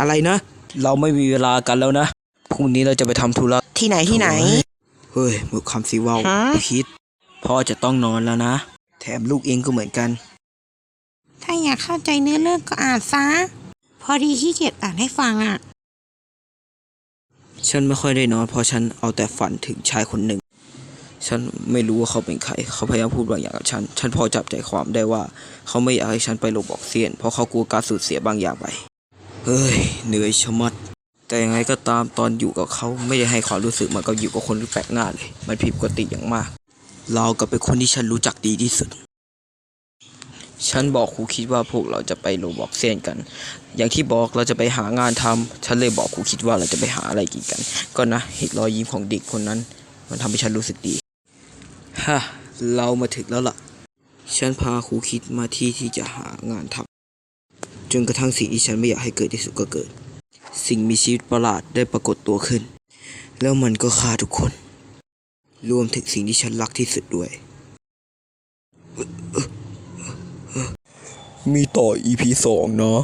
อะไรนะ เราไม่มีเวลากันแล้วนะพรุ่งนี้เราจะไปทำธุระที่ไหนที่ไหน เฮ้ยมือคำสิเว่าฮะ คิด พ่อจะต้องนอนแล้วนะ แถมลูกเองก็เหมือนกัน ถ้าอยากเข้าใจเนื้อเรื่องก็อ่านซะ พอดีขี้เกียจอ่านให้ฟังอะ ฉันไม่ค่อยได้นอนเพราะฉันเอาแต่ฝันถึงชายคนหนึ่ง ฉันไม่รู้ว่าเขาเป็นใคร เขาพยายามพูดบางอย่างกับฉัน ฉันพอจับใจความได้ว่า เขาไม่อยากให้ฉันไปโรบอกเซียน เพราะเขากลัวการสูญเสียบางอย่างไป เฮ้ยเหนื่อยชะมัด แต่ยังไงก็ตามตอนอยู่กับเขาไม่ได้ให้ความรู้สึกเหมือนกับอยู่กับคนที่แปลกหน้าเลย มันผิดปกติอย่างมาก เรากับเป็นคนที่ฉันรู้จักดีที่สุด ฉันบอกครูคิดว่าพวกเราจะไปโรบอกเซียนกัน อย่างที่บอกเราจะไปหางานทำฉันเลยบอกครูคิดว่าเราจะไปหาอะไรกินกัน ก็นะเห็นรอยยิ้มของเด็กคนนั้น มันทำให้ฉันรู้สึกดีฮะเรามาถึงแล้วล่ะ ฉันพาครูคิดมาที่ที่จะหางานทำ จนกระทั่งสิ่งที่ฉันไม่อยากให้เกิดที่สุดก็เกิด สิ่งมีชีวิตประหลาดได้ปรากฏตัวขึ้น แล้วมันก็ฆ่าทุกคน รวมถึงสิ่งที่ฉันรักที่สุดด้วย มีต่อ EP สองเนาะ